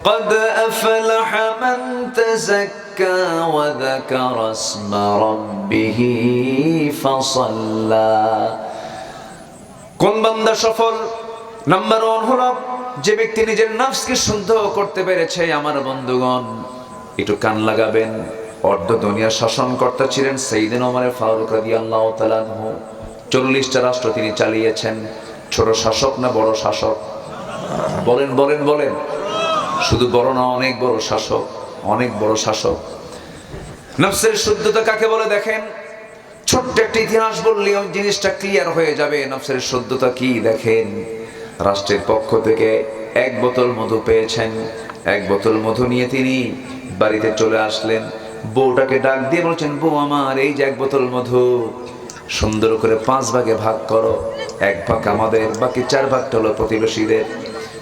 قد أفلح من تزكى وذكر اسم ربه فصلى কোন বান্দা সফল নাম্বার ওয়ান হলো যে ব্যক্তি নিজের নাফসকে শুদ্ধ করতে পেরেছে আমার বন্ধুগণ একটু কান লাগাবেন অর্ধ দুনিয়া শাসনকর্তা ছিলেন সেইদিন ওমর ফারুক রাদিয়াল্লাহু তাআলা আনহু চল্লিশটা রাষ্ট্র তিনি চালিয়েছেন ছোট শাসক না বড় শাসক বলেন বলেন বলেন শুধু বড় না, অনেক বড় শাসক, অনেক বড় শাসক। নফসের শুদ্ধতা কাকে বলে দেখেন? ছোট্ট একটা ইতিহাস বললে ওই জিনিসটা ক্লিয়ার হয়ে যাবে। নফসের শুদ্ধতা কি দেখেন? রাষ্ট্রের পক্ষ থেকে এক বোতল মধু পেয়েছেন, এক বোতল মধু নিয়ে তিনি বাড়িতে চলে আসলেন। বউটাকে ডাক দিয়ে বলছেন, বউ আমার, এই যে এক বোতল মধু, সুন্দর করে পাঁচ ভাগে ভাগ করো। এক ভাগ আমাদের, বাকি চার ভাগটা হলো প্রতিবেশীদের।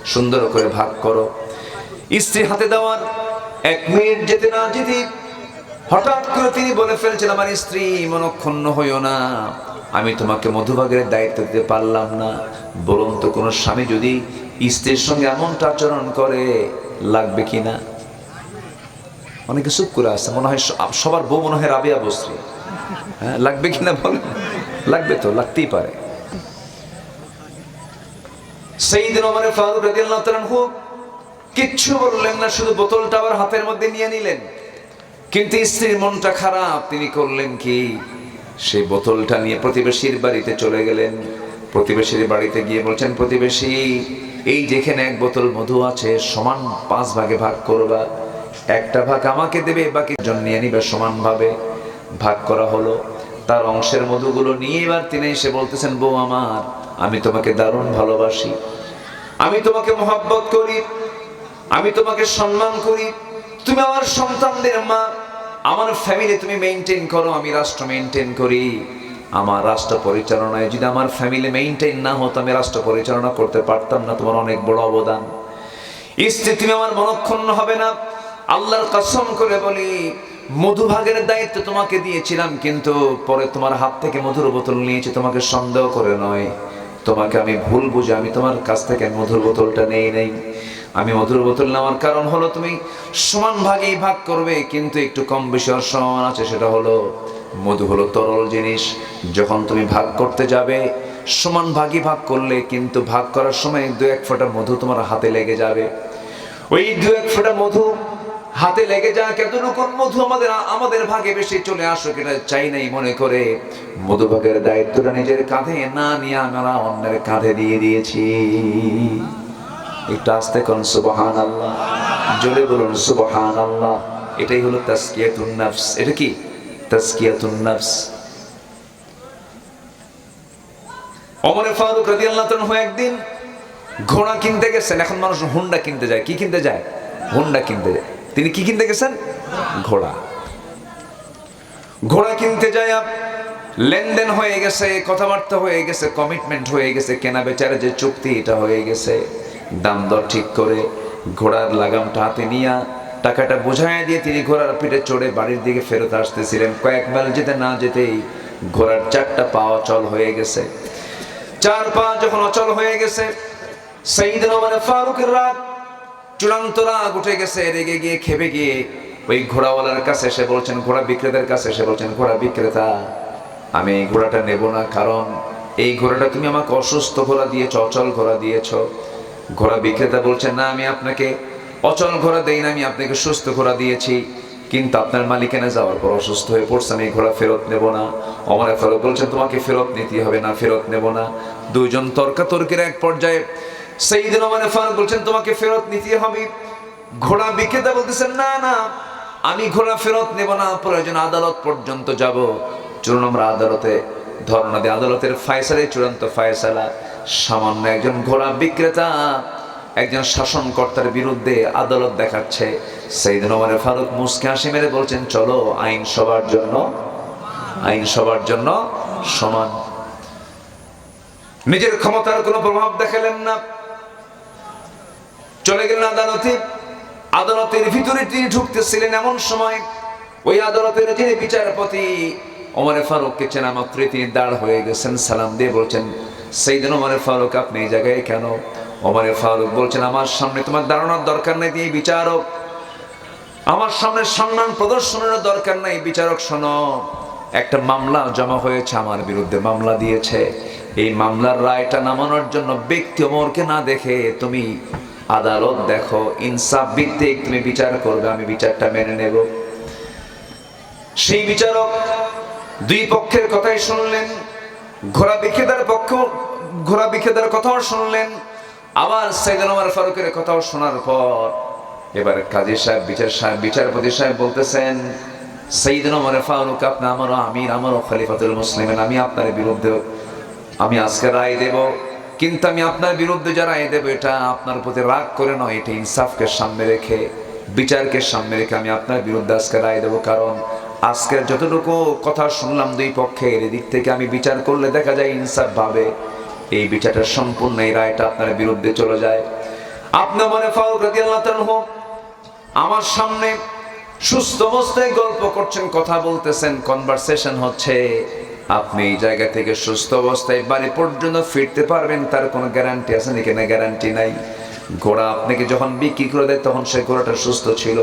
সুন্দর করে ভাগ করো। স্ত্রী হাতে দেওয়ার এক মিনিট যেতে না যেতে হঠাৎ করে তিনি বলে ফেলছেন, আমার স্ত্রী, মনক্ষুণ্ণ হইও না। আমি তোমাকে মধুভাগের দায়িত্ব দিতে পারলাম না। বলুন তো, কোনো স্বামী যদি স্ত্রীর সঙ্গে এমনটা আচরণ করে, লাগবে কি না? অনেকে চুপ করে আসছে মনে হয় সবার বউ মনে হয় রাবিয়া বস্ত্রী। হ্যাঁ লাগবে কিনা বলেন? লাগবে তো, লাগতেই পারে। সেই দিন আমার ফারুক তাআলা আনহু কিচ্ছু বললেন না, শুধু বোতলটা আবার হাতের মধ্যে নিয়ে নিলেন। কিন্তু স্ত্রীর মনটা খারাপ, তিনি করলেন কি? সেই বোতলটা নিয়ে প্রতিবেশীর বাড়িতে চলে গেলেন। প্রতিবেশীর বাড়িতে গিয়ে বলছেন, প্রতিবেশী, এই যেখানে এক বোতল মধু আছে, সমান পাঁচ ভাগে ভাগ করবা। একটা ভাগ আমাকে দেবে, বাকি জন নিয়ে নিবে সমানভাবে। ভাগ করা হলো। তার অংশের মধুগুলো নিয়ে এবার তিনি এসে বলতেছেন, বউ আমার, আমি তোমাকে দারুণ ভালোবাসি। আমি তোমাকে মহাব্বত করি। আমি তোমাকে সম্মান করি। তুমি আমার সন্তানদের মা। আমার ফ্যামিলি তুমি মেনটেন করো, আমি রাষ্ট্র মেনটেন করি। আমার রাষ্ট্র পরিচালনায় যদি আমার ফ্যামিলি মেনটেন না হতো, আমি রাষ্ট্র পরিচালনা করতে পারতাম না, তোমার অনেক বড় অবদান। স্ত্রী, তুমি আমার মনক্ষুণ্ণ হবে না। আল্লাহর কসম করে বলি, মধুভাগের দায়িত্ব তোমাকে দিয়েছিলাম, কিন্তু পরে তোমার হাত থেকে মধুর বোতল নিয়েছি, তোমাকে সন্দেহ করে নয়। তোমাকে আমি ভুল বুঝে, আমি তোমার কাছ থেকে মধুর বোতলটা নেই নেই। আমি মধুর বোতল নেওয়ার কারণ হলো তুমি সমান ভাগেই ভাগ করবে, কিন্তু একটু কম বেশি হওয়ার সমান আছে, সেটা হলো মধু হলো তরল জিনিস। যখন তুমি ভাগ করতে যাবে, সমান ভাগই ভাগ করলে, কিন্তু ভাগ করার সময় দু এক ফোঁটা মধু তোমার হাতে লেগে যাবে। ওই দু এক ফোঁটা মধু হাতে লেগে যাক, এতটুকু মধু আমাদের আমাদের ভাগে বেশি চলে আসো এটা চাই নাই মনে করে। মধু ভাগের দায়িত্বটা নিজের কাঁধে, না নিয়ে আমরা অন্যের কাঁধে দিয়ে দিয়েছি। একটু আস্তে করুন সুবহান আল্লাহ জোরে বলুন সুবহান আল্লাহ এটাই হলো তাস্কিয়াতুন নাফস। এটা কি? তাস্কিয়াতুন নাফস। অমরে ফারুক তাআলা একদিন ঘোড়া কিনতে গেছেন। এখন মানুষ হুন্ডা কিনতে যায়। কি কিনতে যায়? হুন্ডা কিনতে যায়। তিনি কি কিনতে গেছেন? ঘোড়া। ঘোড়া কিনতে যায় লেনদেন হয়ে গেছে, কথাবার্তা হয়ে গেছে কমিটমেন্ট হয়ে গেছে কেনা বেচার যে চুক্তি, এটা হয়ে গেছে। দাম দর ঠিক করে ঘোড়ার লাগামটা হাতে নিয়ে টাকাটা বুঝাইয়া দিয়ে তিনি ঘোড়ার পিঠে চড়ে বাড়ির দিকে ফেরত আসতেছিলেন। কয়েক মাইল যেতে না যেতেই ঘোড়ার চারটা পা অচল হয়ে গেছে। চার পা যখন অচল হয়ে গেছে সেইদিন মানে ফারুকের রাত চূড়ান্ত রাগ উঠে গেছে, রেগে গিয়ে, খেপে গিয়ে ওই ঘোড়াওয়ালার কাছে এসে বলছেন, ঘোড়া বিক্রেতার কাছে এসে বলছেন, ঘোড়া বিক্রেতা, আমি এই ঘোড়াটা নেব না, কারণ এই ঘোড়াটা তুমি আমাকে অসুস্থ ঘোড়া দিয়েছ, অচল ঘোড়া দিয়েছ। ঘোড়া বিক্রেতা বলছেন, না, আমি আপনাকে অচল ঘোড়া দেই না, আমি আপনাকে সুস্থ ঘোড়া দিয়েছি। কিন্তু আপনার মালিকানা যাওয়ার পর অসুস্থ হয়ে পড়ছে, আমি ঘোড়া ফেরত নেব না। অমর ফেরত বলছেন, তোমাকে ফেরত নিতে হবে না, ফেরত নেব না। দুইজন তর্কাতর্কের এক পর্যায়ে সেই দিন মানে ফারুক বলছেন, তোমাকে ফেরত নিতে হবে। ঘোড়া বিক্রেতা বলতেছেন, না না, আমি ঘোড়া ফেরত নেব না, প্রয়োজন আদালত পর্যন্ত যাব। চলুন আমরা আদালতে ধর্ণা দিয়ে আদালতের ফায়সালে, চূড়ান্ত ফায়সালা। সামান্য একজন ঘোড়া বিক্রেতা, একজন শাসনকর্তার বিরুদ্ধে আদালত দেখাচ্ছে। সেই দিন আমার ফারুক মুসকে হাসি মেরে বলছেন, চলো, আইন সবার জন্য, আইন সবার জন্য সমান। নিজের ক্ষমতার কোনো প্রভাব দেখালেন না। চলে গেলেন আদালতে। আদালতের ভিতরে তিনি ঢুকতেছিলেন এমন সময়, ওই আদালতের যিনি বিচারপতি, ওমরে ফারুককে চেনা মাত্রই তিনি দাঁড় হয়ে গেছেন, সালাম দিয়ে বলছেন সেই দিন ওমরে ফারুক, আপনি এই জায়গায় কেন? ওমরে ফারুক বলছেন, আমার সামনে তোমার দাঁড়ানোর দরকার নেই দিয়ে বিচারক। আমার সামনে সম্মান প্রদর্শনের দরকার নাই, বিচারক, শোনো। একটা মামলা জমা হয়েছে আমার বিরুদ্ধে, মামলা দিয়েছে। এই মামলার রায়টা নামানোর জন্য ব্যক্তি অমরকে না দেখে তুমি আদালত দেখো, ইনসাফ ভিত্তিক তুমি বিচার করবে, আমি বিচারটা মেনে নেব। সেই বিচারক দুই পক্ষের কথাই শুনলেন। ঘোড়া বিখেদার পক্ষ, ঘোড়া বিখেদার কথাও শুনলেন। আবার সাইদান ওমর ফারুকের কথাও শোনার পর এবার কাজী সাহেব, বিচার সাহেব, বিচারপতি সাহেব বলতেছেন সাইদিন ওমর ফারুক, আপনি আমারও আমির, আমারও খলিফাতুল মুসলিমেন, আমি আপনার বিরুদ্ধে, আমি আজকে রায় দেব। কিন্তু আমি আপনার বিরুদ্ধে যা রায় দেব, এটা আপনার প্রতি রাগ করে নয়, এটা ইনসাফকে সামনে রেখে, বিচারকে সামনে রেখে আমি আপনার বিরুদ্ধে আজকে রায় দেব। কারণ আজকের যতটুকু কথা শুনলাম দুই পক্ষের, এদিক থেকে আমি বিচার করলে দেখা যায় ইনসাফ ভাবে এই বিচারটা সম্পূর্ণ এই রায়টা আপনার বিরুদ্ধে চলে যায়। আপনি মনে ফারুক রাদিয়াল্লাহু আমার সামনে সুস্থ অবস্থায় গল্প করছেন, কথা বলতেছেন। কনভারসেশন হচ্ছে, আপনি এই জায়গা থেকে সুস্থ অবস্থায় বাড়ি পর্যন্ত ফিরতে পারবেন, তার কোনো গ্যারান্টি আছে নাকি? না গ্যারান্টি নাই। ঘোড়া আপনাকে যখন বিক্রি করে দেয়, তখন সেই ঘোড়াটা সুস্থ ছিল।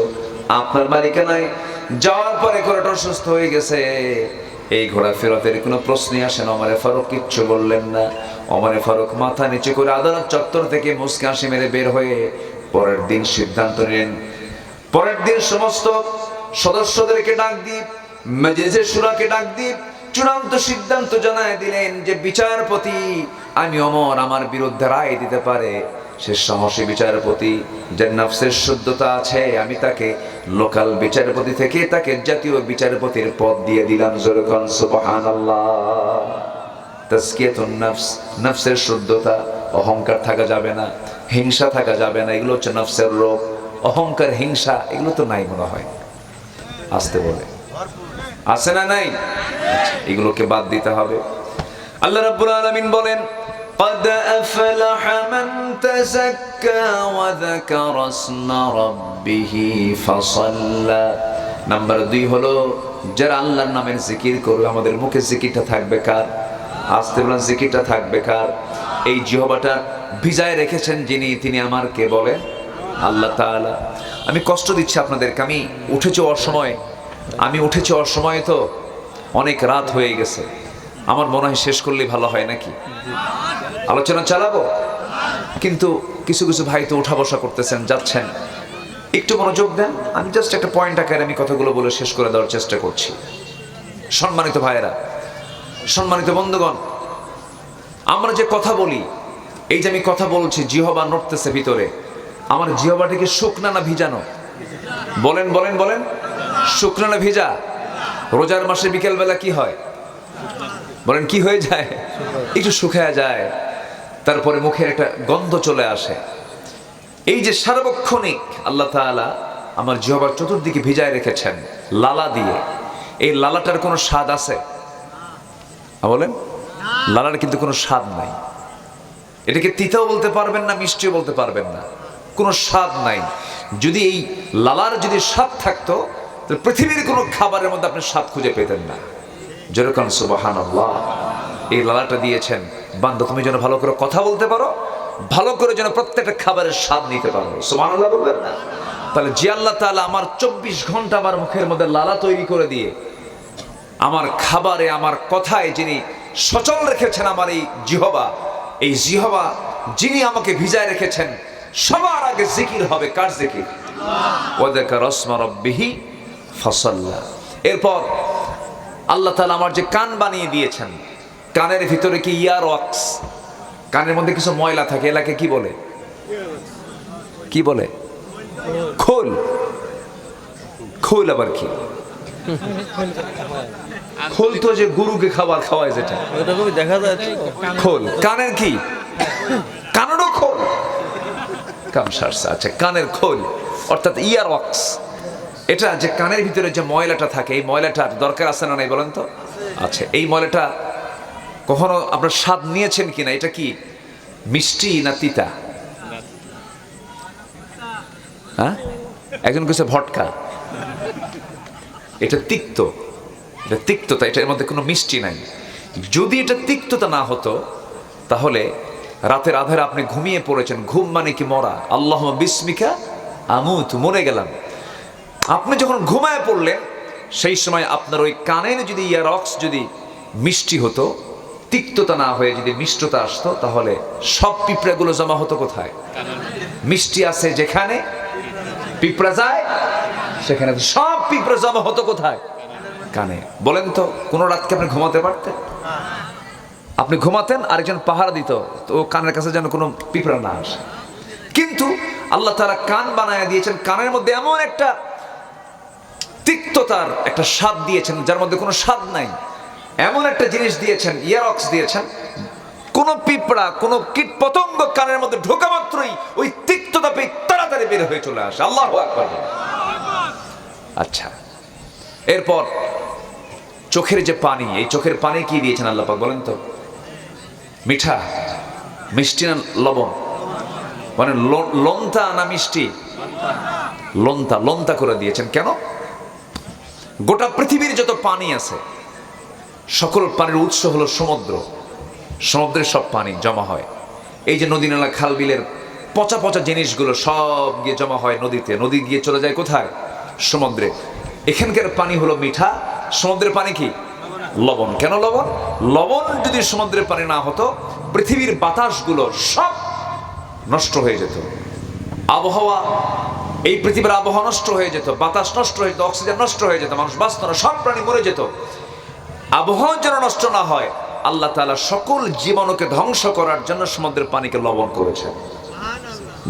আপনার মালিকানায় যাওয়ার পরে ঘোড়াটা অসুস্থ হয়ে গেছে। এই ঘোড়া ফেরতের কোনো প্রশ্নই আসে না। অমরে ফারুক কিচ্ছু বললেন না। অমরে ফারুক মাথা নিচে করে আদালত চত্বর থেকে মুসকে হাসি মেরে বের হয়ে পরের দিন সিদ্ধান্ত নিলেন। পরের দিন সমস্ত সদস্যদেরকে ডাক দিয়ে মেজেজের সুরাকে ডাক দিয়ে চূড়ান্ত সিদ্ধান্ত জানায় দিলেন যে বিচারপতি আমি অমর, আমার বিরুদ্ধে রায় দিতে পারে। সে সাহসী বিচারপতি যার নফসের শুদ্ধতা আছে আমি তাকে লোকাল বিচারপতি থেকে তাকে জাতীয় বিচারপতির পদ দিয়ে দিলাম জোরকন নফস নফসের শুদ্ধতা অহংকার থাকা যাবে না হিংসা থাকা যাবে না এগুলো হচ্ছে নফসের রোগ অহংকার হিংসা এগুলো তো নাই মনে হয়। আসতে বলে। আছে না নাই? আচ্ছা, এগুলোকে বাদ দিতে হবে। আল্লাহ রাব্বুল আলামিন বলেন قد أفلح من تزكى وذكر اسم ربه فصلى নাম্বার দুই হলো যারা আল্লাহর নামের জিকির করবে আমাদের মুখে জিকিরটা থাকবে কার আসতে বলেন জিকিরটা থাকবে কার এই জিহবাটা ভিজায় রেখেছেন যিনি তিনি আমার কে বলেন আল্লাহ তাআলা আমি কষ্ট দিচ্ছি আপনাদেরকে আমি উঠেছি অসময় আমি উঠেছি অসময় তো অনেক রাত হয়ে গেছে আমার মনে হয় শেষ করলেই ভালো হয় নাকি? আলোচনা চালাবো? কিন্তু কিছু কিছু ভাই তো উঠা বসা করতেছেন, যাচ্ছেন। একটু মনোযোগ দেন। আমি জাস্ট একটা পয়েন্ট আকারে আমি কথাগুলো বলে শেষ করে দেওয়ার চেষ্টা করছি। সম্মানিত ভাইয়েরা, সম্মানিত বন্ধুগণ, আমরা যে কথা বলি, এই যে আমি কথা বলছি, জিহবা নড়তেছে ভিতরে। আমার জিহবাটিকে শুকনা না ভিজানো? বলেন বলেন বলেন। শুকনা না ভিজা? রোজার মাসে বিকেলবেলা কি হয়? বলেন কি হয়ে যায়? একটু শুকায়া যায়। তারপরে মুখের একটা গন্ধ চলে আসে। এই যে সার্বক্ষণিক আল্লাহ তাআলা আমার জিহবার চতুর্দিকে ভিজায় রেখেছেন লালা দিয়ে এই লালাটার কোনো স্বাদ আছে? বলেন লালার কিন্তু কোনো স্বাদ নাই। এটাকে তিতাও বলতে পারবেন না মিষ্টিও বলতে পারবেন না। কোনো স্বাদ নাই। যদি এই লালার যদি স্বাদ থাকতো তাহলে পৃথিবীর কোনো খাবারের মধ্যে আপনি স্বাদ খুঁজে পেতেন না। যেরকম সুবাহান আল্লাহ এই লালাটা দিয়েছেন বান্ধব তুমি যেন ভালো করে কথা বলতে পারো, ভালো করে যেন প্রত্যেকটা খাবারের স্বাদ নিতে পারো। সুবাহান আল্লাহ বলবেন না? তাহলে যে আল্লাহ আমার চব্বিশ ঘণ্টা আমার মুখের মধ্যে লালা তৈরি করে দিয়ে, আমার খাবারে, আমার কথায় যিনি সচল রেখেছেন আমার এই জিহবা এই জিহবা যিনি আমাকে ভিজায় রেখেছেন, সবার আগে জিকির হবে, কার জিকির? ওয়াদাকা রসমা রব্বিহি ফসল্লা। এরপর আল্লাহ তালা আমার যে কান বানিয়ে দিয়েছেন কানের ভিতরে কি ইয়ার ওয়াক্স কানের মধ্যে কিছু ময়লা থাকে এলাকে কি বলে? কি বলে? খোল। খোল আবার কি? খোল তো যে গুরুকে খাবার খাওয়ায় যেটা। দেখা যাচ্ছে খোল। কানের কি? কানেরও খোল। কাম সারসা আচ্ছা কানের খোল অর্থাৎ ইয়ার ওয়াক্স এটা যে কানের ভিতরে যে ময়লাটা থাকে, এই ময়লাটার দরকার আছে না নাই বলেন তো? আচ্ছা এই ময়লাটা কখনো আপনার স্বাদ নিয়েছেন কিনা? এটা কি মিষ্টি না তিতা? হ্যাঁ? একজন কিছু ভটকা। এটা তিক্ত। এটা তিক্ততা এটার মধ্যে কোনো মিষ্টি নাই। যদি এটা তিক্ততা না হতো, তাহলে রাতের আধারে আপনি ঘুমিয়ে পড়েছেন, ঘুম মানে কি মরা? আল্লাহ বিস্মিকা, আমুত, মরে গেলাম। আপনি যখন ঘুমায় পড়লেন, সেই সময় আপনার ওই কানের যদি ইয়ারক্স যদি মিষ্টি হতো, তিক্ততা না হয়ে যদি মিষ্টতা আসতো, তাহলে সব পিঁপড়াগুলো জমা হতো কোথায়? মিষ্টি আছে যেখানে, পিঁপড়া যায়, সেখানে সব পিঁপড়া জমা হতো কোথায়? কানে। বলেন তো, কোন রাতকে আপনি ঘুমাতে পারতেন? আপনি ঘুমাতেন, আরেকজন পাহারা দিত, তো ও কানের কাছে যেন কোনো পিঁপড়া না আসে। কিন্তু আল্লাহ তারা কান বানায় দিয়েছেন, কানের মধ্যে এমন একটা তিক্ততার একটা স্বাদ দিয়েছেন, যার মধ্যে কোনো স্বাদ নাই। এমন একটা জিনিস দিয়েছেন, ইয়ারক্স দিয়েছেন। কোন পিঁপড়া, কোন কীট পতঙ্গ কানের মধ্যে ঢোকা মাত্রই ওই তিক্ততা পেয়ে তাড়াতাড়ি বের হয়ে চলে আসে। আল্লাহ আচ্ছা এরপর চোখের যে পানি, এই চোখের পানি কি দিয়েছেন আল্লাহ পাক বলেন তো? মিঠা, মিষ্টি না লবণ? মানে লন্তা না মিষ্টি? লন্তা লন্তা করে দিয়েছেন। কেন? গোটা পৃথিবীর যত পানি আছে, সকল পানির উৎস হলো সমুদ্র। সমুদ্রের সব পানি জমা হয়। এই যে নদী নালা, খাল বিলের পচা পচা জিনিসগুলো সব গিয়ে জমা হয় নদীতে। নদী গিয়ে চলে যায় কোথায়? সমুদ্রে। এখানকার পানি হলো মিঠা। সমুদ্রের পানি কি? লবণ। কেন লবণ? লবণ যদি সমুদ্রের পানি না হতো, পৃথিবীর বাতাসগুলো সব নষ্ট হয়ে যেত। আবহাওয়া এই পৃথিবীর আবহাওয়া নষ্ট হয়ে যেত, বাতাস নষ্ট হয়ে যেত, অক্সিজেন নষ্ট হয়ে যেত, মানুষ বাঁচত না, সব প্রাণী মরে যেত। আবহাওয়া যেন নষ্ট না হয়, আল্লাহ তাআলা সকল জীবাণুকে ধ্বংস করার জন্য সমুদ্রের পানিকে লবণ করেছে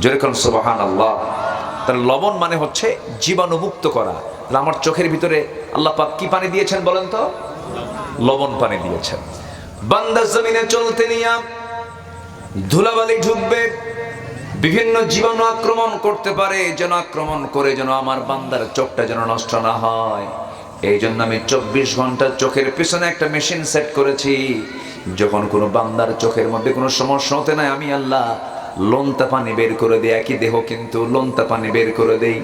যেরকম আল্লাহ লবণ মানে হচ্ছে জীবাণু মুক্ত করা। আমার চোখের ভিতরে আল্লাহ পাক কি পানি দিয়েছেন বলেন তো? লবণ পানি দিয়েছেন। বান্দা জমিনে চলতে নিয়া ধুলাবালি ঢুকবে বিভিন্ন জীবাণু আক্রমণ করতে পারে, যেন আক্রমণ করে যেন আমার বান্দার চোখটা যেন নষ্ট না হয়। এই জন্য আমি চব্বিশ ঘণ্টা চোখের পিছনে একটা মেশিন সেট করেছি। যখন কোনো বান্দার চোখের মধ্যে কোনো সমস্যা হতে নাই, আমি আল্লাহ লোনতা পানি বের করে দিই। একই দেহ কিন্তু লোনতা পানি বের করে দেই।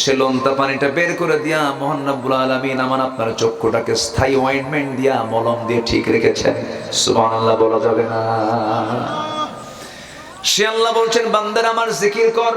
সে লোনতা পানিটা বের করে দিয়া মোহান্নবুল আলমিন আমার আপনার চক্ষুটাকে স্থায়ী অয়েন্টমেন্ট দিয়া মলম দিয়ে ঠিক রেখেছেন। সুবান আল্লাহ বলা যাবে না। সে আল্লাহ বলছেন, বান্দার, আমার জিকির কর।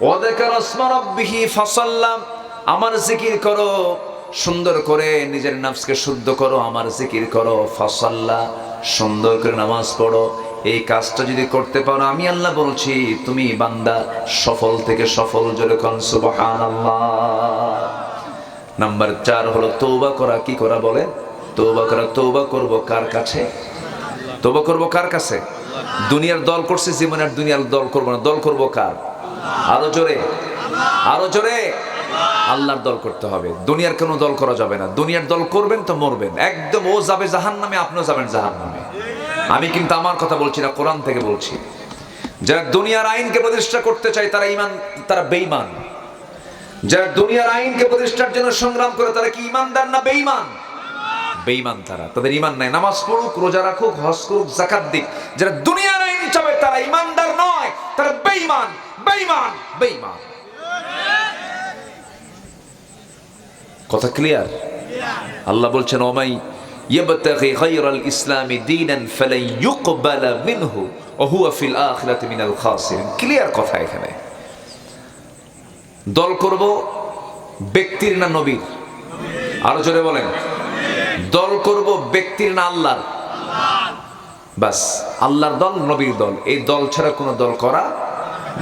ওয়াদাকার আসমা রাব্বিহি ফাসাল্লাম। আমার জিকির করো, সুন্দর করে নিজের নাফসকে শুদ্ধ করো, আমার জিকির করো, ফাসাল্লা, সুন্দর করে নামাজ পড়ো। এই কাজটা যদি করতে পারো, আমি আল্লাহ বলছি, তুমি বান্দা, সফল থেকে সফল জোরে কন, সুবহানাল্লাহ। নাম্বার চার হলো তৌবা করা, কি করা বলে? তৌবা করা তৌবা করব কার কাছে? তৌবা করব কার কাছে? দুনিয়ার দল করছে জীবনের দুনিয়ার দল করব না। দল করব কার? আরও জোরে। আরও জোরে। আল্লাহর দল করতে হবে। দুনিয়ার কোনো দল করা যাবে না। দুনিয়ার দল করবেন তো মরবেন। একদম ও যাবে জাহান নামে আপনিও যাবেন জাহান নামে আমি কিন্তু আমার কথা বলছি না, কোরআন থেকে বলছি। যারা দুনিয়ার আইনকে প্রতিষ্ঠা করতে চায়, তারা ইমান তারা বেঈমান। যারা দুনিয়ার আইনকে প্রতিষ্ঠার জন্য সংগ্রাম করে, তারা কি ইমানদার না বেঈমান? বেঈমান তারা। তাদের ইমান নাই। নামাজ পড়ুক, রোজা রাখুক, হজ করুক জাকাত দিক। যারা দুনিয়ার আইন চাবে, তারা ইমানদার নয়। তারা বেঈমান বেঈমান বেঈমান। কথা ক্লিয়ার আল্লাহ বলছেন, ওমাই ইয়াবতাগি খাইরাল ইসলামি দীনান ফালাই ইউকবালা মিনহু ও হুয়া ফিল আখিরাতি মিনাল খাসিরিন। ক্লিয়ার কথা এখানে। দল করব ব্যক্তির না নবীর? আরও জোরে বলেন। দল করব ব্যক্তির না আল্লাহর। বাস, আল্লাহর দল, নবীর দল। এই দল ছাড়া কোনো দল করা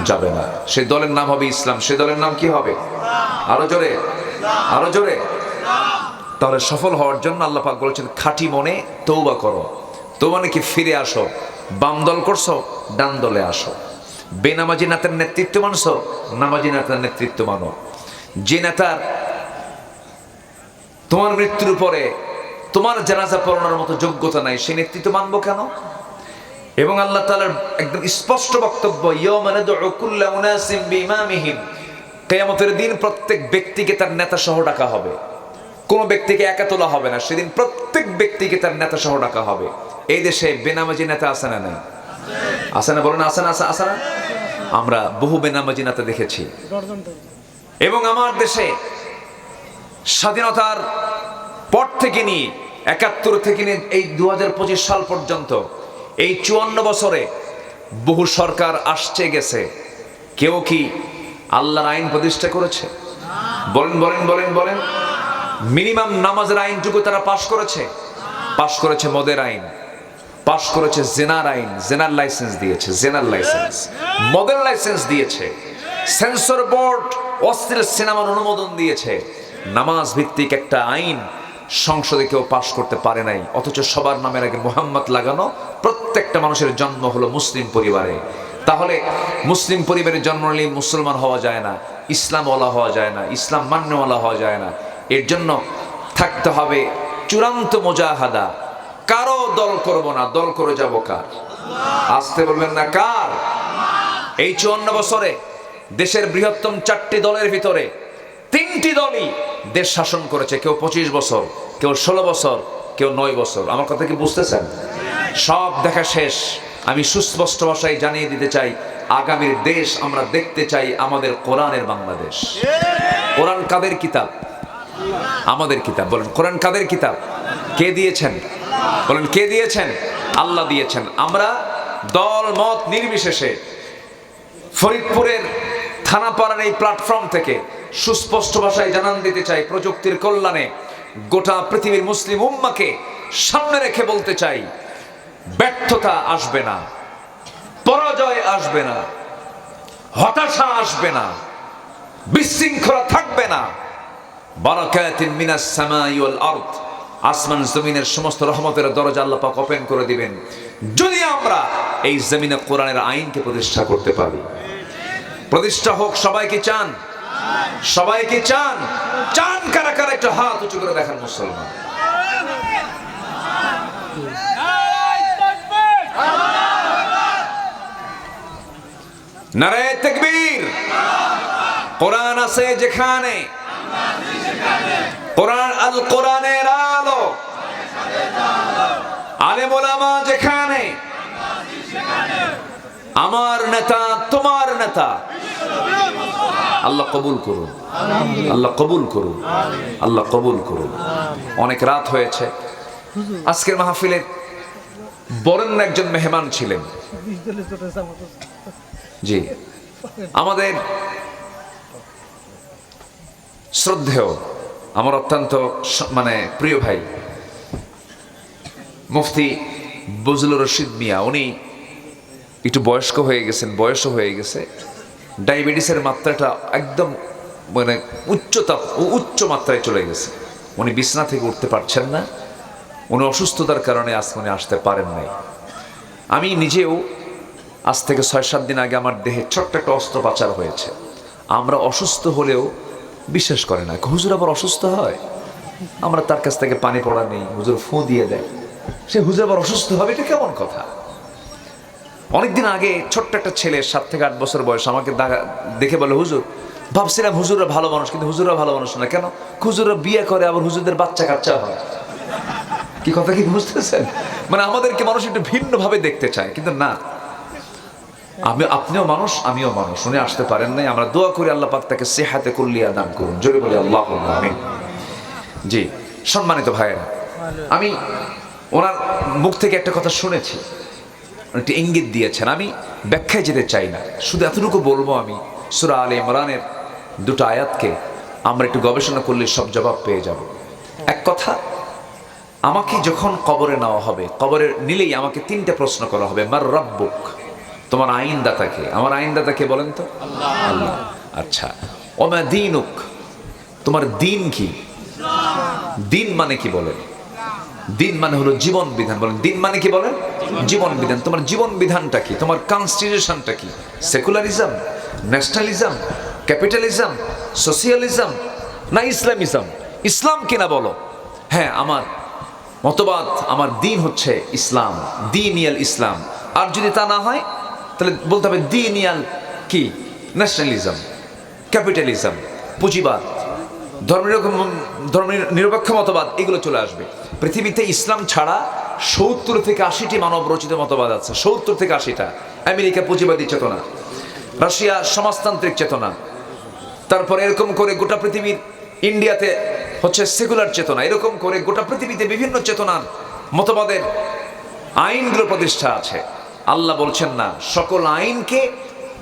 যাবে না। সে দলের নাম হবে ইসলাম। সে দলের নাম কি হবে? আরও জোরে। আরও জোরে। তাহলে সফল হওয়ার জন্য আল্লাহ পাক বলেছেন, খাঁটি মনে তৌবা করো। তো মানে কি? ফিরে আসো। বাম দল করছ, ডান দলে আসো। বেনামাজি নেতার নেতৃত্ব মানছো, নামাজি নেতার নেতৃত্ব মানো। যে নেতার তোমার মৃত্যুর পরে তোমার জানাজা পড়ানোর মতো যোগ্যতা নাই, সে নেতৃত্ব মানবো কেন? এবং আল্লাহ তাআলার একদম স্পষ্ট বক্তব্য কিয়ামতের দিন প্রত্যেক ব্যক্তিকে তার নেতা সহ ডাকা হবে। কোনো ব্যক্তিকে একা তোলা হবে না, সেদিন প্রত্যেক ব্যক্তিকে তার নেতা সহ ডাকা হবে। এই দেশে বেনামাজি নেতা আসে না নাই? আছে না, বলেন আছে না, আছে আছে না? আমরা বহু বেনামাজি নেতা দেখেছি। এবং আমার দেশে স্বাধীনতার পর থেকে নিয়ে, একাত্তর থেকে নিয়ে এই দুহাজার পঁচিশ সাল পর্যন্ত, এই চুয়ান্ন বছরে বহু সরকার আসছে, গেছে। কেউ কি আল্লাহর আইন প্রতিষ্ঠা করেছে? বলেন বলেন বলেন বলেন। মিনিমাম নামাজের আইনটুকু তারা পাশ করেছে? পাশ করেছে মদের আইন, পাশ করেছে জেনার আইন, জেনার লাইসেন্স দিয়েছে, জেনার লাইসেন্স। মদের লাইসেন্স দিয়েছে, সেন্সর বোর্ড অস্থির সিনেমার অনুমোদন দিয়েছে। নামাজ ভিত্তিক একটা আইন সংসদে কেউ পাশ করতে পারে নাই। অথচ সবার নামের আগে মোহাম্মদ লাগানো প্রত্যেকটা মানুষের জন্ম হলো মুসলিম পরিবারে। তাহলে মুসলিম পরিবারে জন্ম নিলে মুসলমান হওয়া যায় না, ইসলামওয়ালা হওয়া যায় না, ইসলাম মান্যওয়ালা হওয়া যায় না। এর জন্য থাকতে হবে চূড়ান্ত মোজাহাদা। কারও দল করব না, দল করে যাব কার? আসতে বলবেন না কার? এই চুয়ান্ন বছরে দেশের বৃহত্তম চারটি দলের ভিতরে তিনটি দলই দেশ শাসন করেছে, কেউ পঁচিশ বছর, কেউ ষোলো বছর, কেউ নয় বছর। আমার কথা কি বুঝতেছেন? সব দেখা শেষ। আমি সুস্পষ্ট ভাষায় জানিয়ে দিতে চাই, আগামীর দেশ আমরা দেখতে চাই আমাদের কোরআনের বাংলাদেশ। কোরআন কাদের কিতাব? আমাদের কিতাব। বলেন, কোরআন কাদের কিতাব? কে দিয়েছেন? বলেন, কে দিয়েছেন? আল্লাহ দিয়েছেন। আমরা দল, মত নির্বিশেষে ফরিদপুরের থানাপাড়ার এই প্ল্যাটফর্ম থেকে সুস্পষ্ট ভাষায় জানান দিতে চাই প্রযুক্তির কল্যাণে। গোটা পৃথিবীর মুসলিম উম্মাকে সামনে রেখে বলতে চাই, ব্যর্থতা আসবে না, পরাজয় আসবে না, হতাশা আসবে না, বিশৃঙ্খলা থাকবে না। বারাকাতিন মিনাস সামাই ওয়াল আসমান জমিনের সমস্ত রহমতের দরজা আল্লাহ পাক ওপেন করে দিবেন। যদি আমরা এই জমিনে কোরআনের আইনকে প্রতিষ্ঠা করতে পারি, প্রতিষ্ঠা হোক সবাই কি চান? সবাই কি চান। চান কারা কারা? একটা হাত উঁচু করে দেখান মুসলমান। কোরআন আছে যেখানে। কোরআন আল কোরআনের আলো। আলেম ওলামা যেখানে। আমার নেতা, তোমার নেতা। আল্লাহ কবুল করুন। আল্লাহ কবুল করুন। আল্লাহ কবুল করুন। অনেক রাত হয়েছে। আজকের মাহফিলে বরেণ্য একজন মেহমান ছিলেন। জি। আমাদের শ্রদ্ধেয়, আমার অত্যন্ত মানে প্রিয় ভাই, মুফতি বজলুর রশিদ মিয়া। উনি একটু বয়স্ক হয়ে গেছেন, বয়সও হয়ে গেছে। ডায়াবেটিসের মাত্রাটা একদম মানে উচ্চতা, উচ্চ মাত্রায় চলে গেছে। উনি বিছনা থেকে উঠতে পারছেন না। উনি অসুস্থতার কারণে আজ উনি আসতে পারেন নাই। আমি নিজেও আজ থেকে ছয় সাত দিন আগে আমার দেহে ছোট্ট একটা অস্ত্রোপচার হয়েছে। আমরা অসুস্থ হলেও বিশ্বাস করে না। হুজুর আবার অসুস্থ হয়? আমরা তার কাছ থেকে পানি পড়া নেই। হুজুর ফোঁ দিয়ে দেয়। সে হুজুর আবার অসুস্থ হবে? এটা কেমন কথা? অনেকদিন আগে ছোট্ট একটা ছেলে, সাত থেকে আট বছর বয়স, আমাকে দেখে বলে হুজুর, ভাবছিলাম হুজুররা ভালো মানুষ, কিন্তু হুজুররা ভালো মানুষ না। কেন? হুজুররা বিয়ে করে, আবার হুজুরদের বাচ্চা কাচ্চা হয়। কি কথা কি বুঝতেছেন? মানে আমাদেরকে মানুষ একটু ভিন্ন ভাবে দেখতে চায়, কিন্তু না। আমি আপনিও মানুষ, আমিও মানুষ। উনি আসতে পারেন নাই। আমরা দোয়া করি আল্লাহ পাক তাকে সেহাতে কুল্লিয়া দান করুন। জোরে বলি, আল্লাহ জি, সম্মানিত ভাইয়েরা, আমি ওনার মুখ থেকে একটা কথা শুনেছি। একটি ইঙ্গিত দিয়েছেন। আমি ব্যাখ্যায় যেতে চাই না। শুধু এতটুকু বলব আমি, সুরা আলে ইমরানের দুটো আয়াতকে আমরা একটু গবেষণা করলে সব জবাব পেয়ে যাব। এক কথা, আমাকে যখন কবরে নেওয়া হবে কবরে নিলেই আমাকে তিনটা প্রশ্ন করা হবে। মার রব্বুক, তোমার আইনদাতাকে। আমার আইনদাতাকে বলেন তো? আল্লাহ। আচ্ছা ওমা দিনুক, তোমার দিন কি? দিন মানে কি বলেন দিন মানে হলো জীবন বিধান। বলেন, দিন মানে কি বলেন জীবন বিধান। তোমার জীবন বিধানটা কি? তোমার কনস্টিটিউশনটা কি? সেকুলারিজম ন্যাশনালিজম ক্যাপিটালিজম সোশিয়ালিজম না ইসলামিজম? ইসলাম কিনা বলো? হ্যাঁ আমার মতবাদ, আমার দিন হচ্ছে ইসলাম, দিনিয়াল ইসলাম। আর যদি তা না হয়, তাহলে বলতে হবে দিনিয়াল কি? ন্যাশনালিজম ক্যাপিটালিজম পুঁজিবাদ, ধর্মনিরপেক্ষ ধর্মের নিরপেক্ষ মতবাদ, এগুলো চলে আসবে। পৃথিবীতে ইসলাম ছাড়া সত্তর থেকে আশিটি মানব রচিত মতবাদ আছে। সত্তর থেকে আশিটা। আমেরিকা পুঁজিবাদী চেতনা। রাশিয়া সমাজতান্ত্রিক চেতনা। তারপর এরকম করে গোটা পৃথিবীর ইন্ডিয়াতে হচ্ছে সেকুলার চেতনা। এরকম করে গোটা পৃথিবীতে বিভিন্ন চেতনার মতবাদের আইনগুলো প্রতিষ্ঠা আছে। আল্লাহ বলছেন না, সকল আইনকে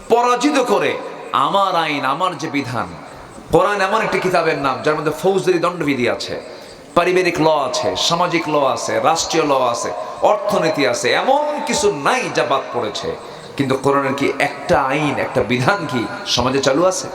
পরাজিত করে আমার আইন, আমার যে বিধান, কোরআন এমন একটি কিতাবের নাম, যার মধ্যে ফৌজদারি দণ্ডবিধি আছে। পারিবারিক ল আছে, সামাজিক ল আছে, রাষ্ট্রীয় ল আছে, অর্থনীতি আছে, এমন কিছু নাই যা বাদ পড়েছে। কিন্তু করোনার কি একটা আইন, একটা বিধান কি সমাজে চালু আছে?